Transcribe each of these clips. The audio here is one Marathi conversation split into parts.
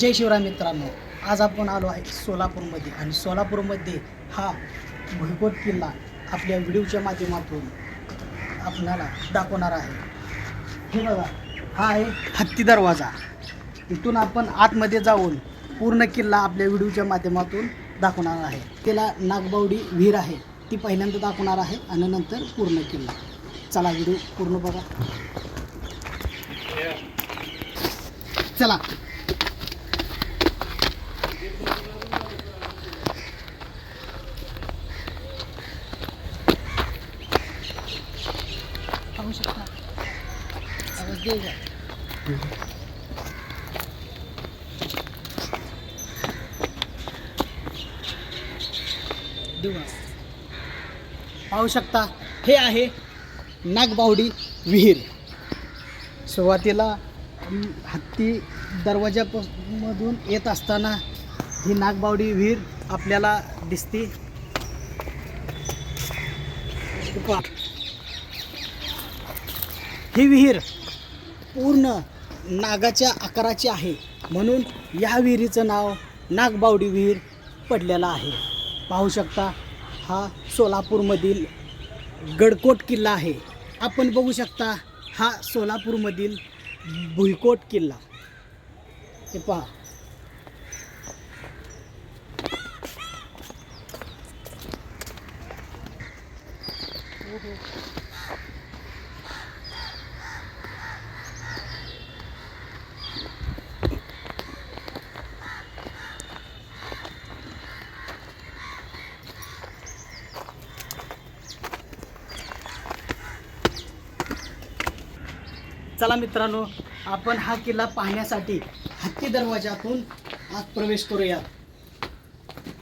जय शिवराय मित्रांनो आज आपण आलो आहे सोलापूरमध्ये आणि सोलापूरमध्ये हा भुईकोट किल्ला आपल्या व्हिडिओच्या माध्यमातून आपणाला दाखवणार आहे. हे बघा हा आहे हत्ती दरवाजा. इथून आपण आतमध्ये जाऊन पूर्ण किल्ला आपल्या व्हिडिओच्या माध्यमातून दाखवणार आहे. त्याला नागबावडी विहीर आहे ती पहिल्यांदा दाखवणार आहे आणि नंतर पूर्ण किल्ला. चला व्हिडिओ पूर्ण बघा. चला पाहू शकता आवाज दे पाहू शकता हे आहे नागबावडी विहीर. सुरुवातीला हत्ती दरवाजामधून येत असताना ही नागबावडी विहीर आपल्याला दिसते. ही विहीर पूर्ण नागाच्या आकाराची आहे. म्हणून या विहिरीचं नाव नागबावडी विहीर पडलेलं आहे. पाहू शकता हा सोलापूरमधील गडकोट किल्ला आहे. आपण बघू शकता हा सोलापूरमधील भुईकोट किल्ला. हे पहा. चला मित्रांनो आपण हा किल्ला पाहण्यासाठी हत्ती दरवाजातून आत प्रवेश करूया.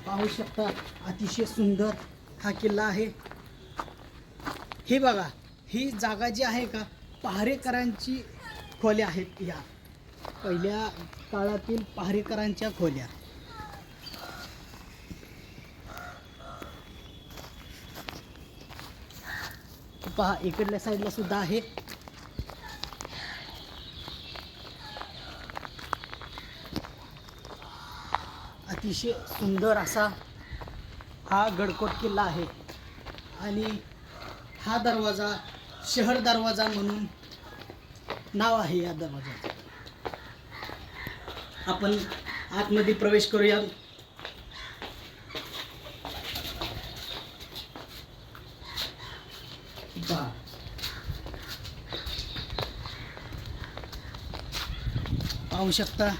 पाहू शकता अतिशय सुंदर हा किल्ला आहे. हे बघा ही जागा जी आहे का पहारेकरांची खोल्या आहेत या. पहिल्या काळातील पहारेकरांच्या खोल्या. पहा इकडल्या साईडला सुद्धा आहे. अतिशय सुंदर असा हा गडकोट किल्ला आहे. आणि हा दरवाजा शहर दरवाजा म्हणून नाव आहे या दरवाजाचं. आपण आतमध्ये प्रवेश करूया. पाहू शकता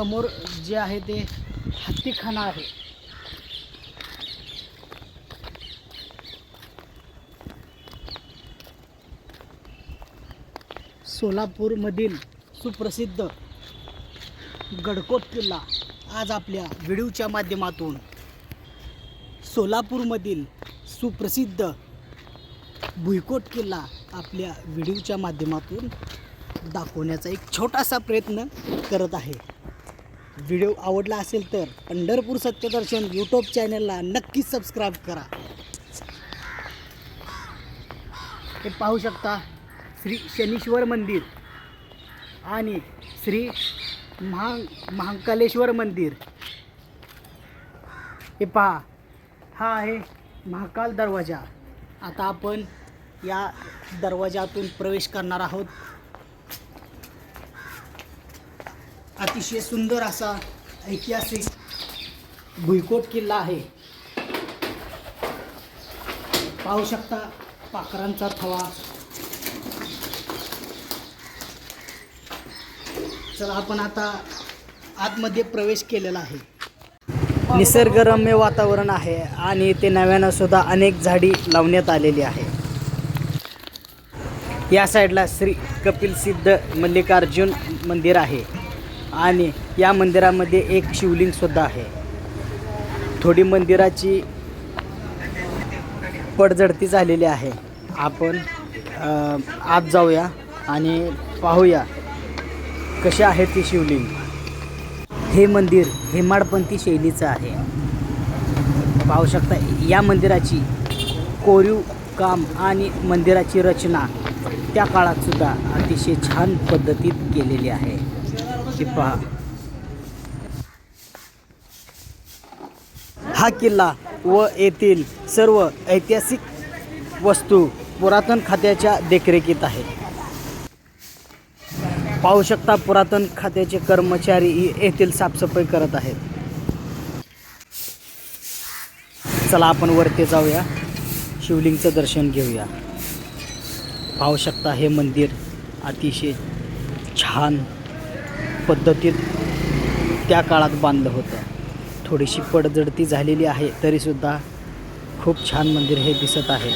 समोर जे आहे ते हत्तीखाना आहे. सोलापूरमधील सुप्रसिद्ध गडकोट किल्ला आज आपल्या व्हिडिओच्या माध्यमातून सोलापूरमधील सुप्रसिद्ध भुईकोट किल्ला आपल्या व्हिडिओच्या माध्यमातून दाखवण्याचा एक छोटासा प्रयत्न करत आहे. व्हिडिओ आवडला असेल तर पंढरपूर सत्यदर्शन यूट्यूब चॅनलला नक्कीच सबस्क्राईब करा. हे पाहू शकता श्री शनीश्वर मंदिर आणि श्री महा महाकालेश्वर मंदिर. हे पहा हा आहे महाकाल दरवाजा. आता आपण या दरवाजातून प्रवेश करणार आहोत. अतिशय सुंदर असा ऐतिहासिक भुईकोट किल्ला आहे. पाहू शकता पाखरांचा थवा. चला आपण आता आतमध्ये प्रवेश केलेला आहे. निसर्गरम्य वातावरण आहे आणि ते नव्यानं सुद्धा अनेक झाडी लावण्यात आलेली आहे. या साईडला श्री कपिल सिद्ध मल्लिकार्जुन मंदिर आहे. आणि या मंदिरामध्ये एक शिवलिंग सुद्धा आहे. थोडी मंदिराची पडझडती झालेली आहे. आपण आत जाऊया आणि पाहूया कसे आहे ती शिवलिंग. हे मंदिर हेमाडपंथी शैलीचं आहे. पाहू शकता या मंदिराची कोरीव काम आणि मंदिराची रचना त्या काळातसुद्धा अतिशय छान पद्धतीत केलेली आहे. हे पहा. हा किल्ला व येथील सर्व ऐतिहासिक वस्तू पुरातन खात्याच्या देखरेखीत आहे. पाहू शकता पुरातन खात्याचे कर्मचारी येथील साफसफाई करत आहेत. चला आपण वरती जाऊया. शिवलिंगचं दर्शन घेऊया. पाहू शकता हे मंदिर अतिशय छान पद्धतीत त्या काळात बांधलं होतं. थोडीशी पडझडती झालेली आहे तरीसुद्धा खूप छान मंदिर हे दिसत आहे.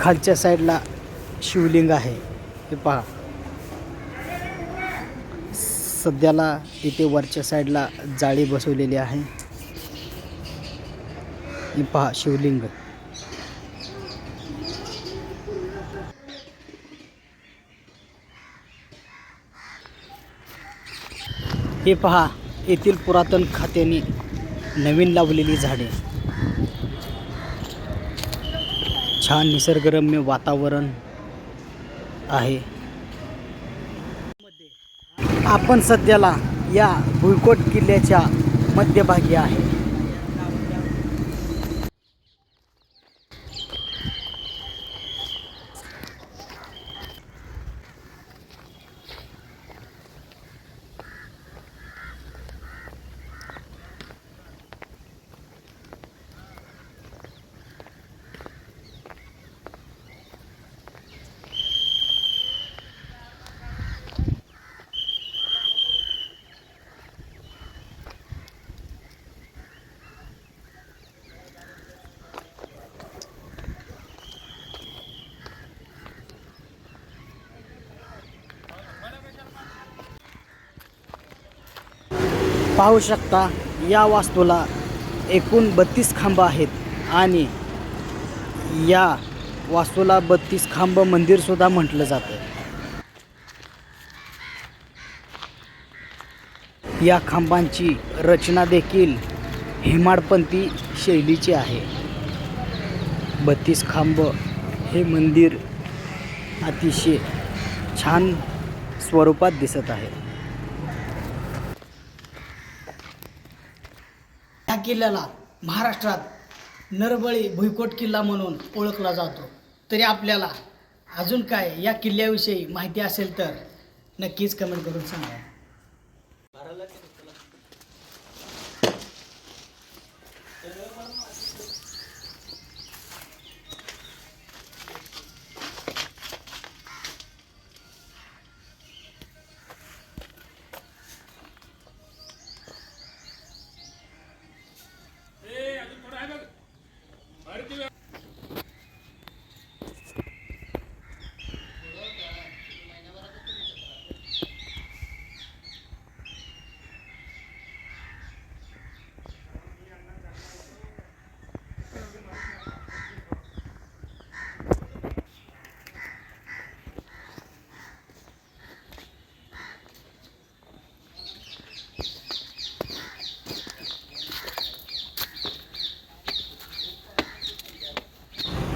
खालच्या साईडला शिवलिंग आहे. हे पहा. सध्याला इथे वरच्या साईडला जाळी बसवलेली आहे. हे पहा शिवलिंग. हे पहा येथील पुरातन खात्याने नवीन लावलेली झाडे. छान निसर्गरम्य वातावरण आहे. आपण सध्याला या भुईकोट किल्ल्याच्या मध्यभागी आहे. पाहू शकता या वास्तूला एकूण बत्तीस खांब आहेत आणि या वास्तूला बत्तीस खांब मंदिरसुद्धा म्हटलं जातं. या खांबांची रचना देखील हेमाडपंथी शैलीची आहे. बत्तीस खांब हे मंदिर अतिशय छान स्वरूपात दिसत आहे. किल्ल्याला महाराष्ट्रात नरबळी भुईकोट किल्ला म्हणून ओळखला जातो. तरी आपल्याला अजून काय या किल्ल्याविषयी माहिती असेल तर नक्कीच कमेंट करून सांगा.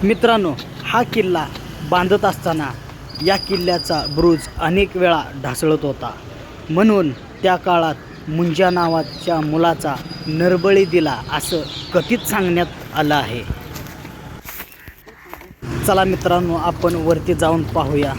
मित्रांनो हा किल्ला बांधत असताना या किल्ल्याचा ब्रुज अनेक वेळा ढासळत होता. म्हणून त्या काळात मुंजा नावाच्या मुलाचा नरबळी दिला असं कथित सांगण्यात आलं आहे. चला मित्रांनो आपण वरती जाऊन पाहूया.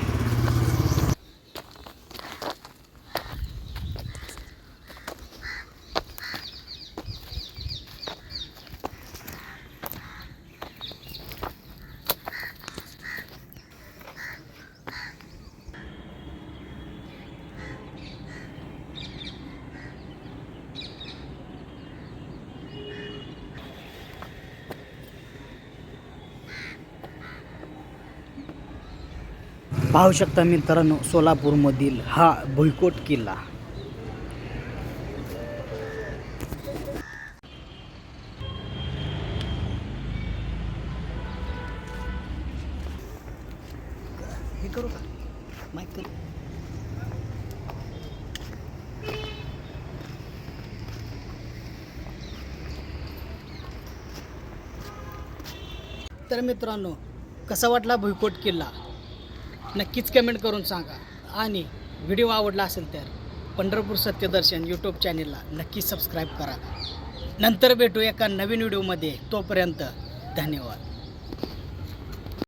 पाहू शकता मित्रांनो सोलापूरमधील हा भुईकोट किल्ला. हे करू का? माहिती तर मित्रांनो कसा वाटला भुईकोट किल्ला? नक्कीच कमेंट करून सांगा. आणि व्हिडिओ आवडला असेल तर पंढरपूर सत्यदर्शन यूट्यूब चॅनेलला नक्की सबस्क्राईब करा. नंतर भेटू एका नवीन व्हिडिओमध्ये. तोपर्यंत धन्यवाद.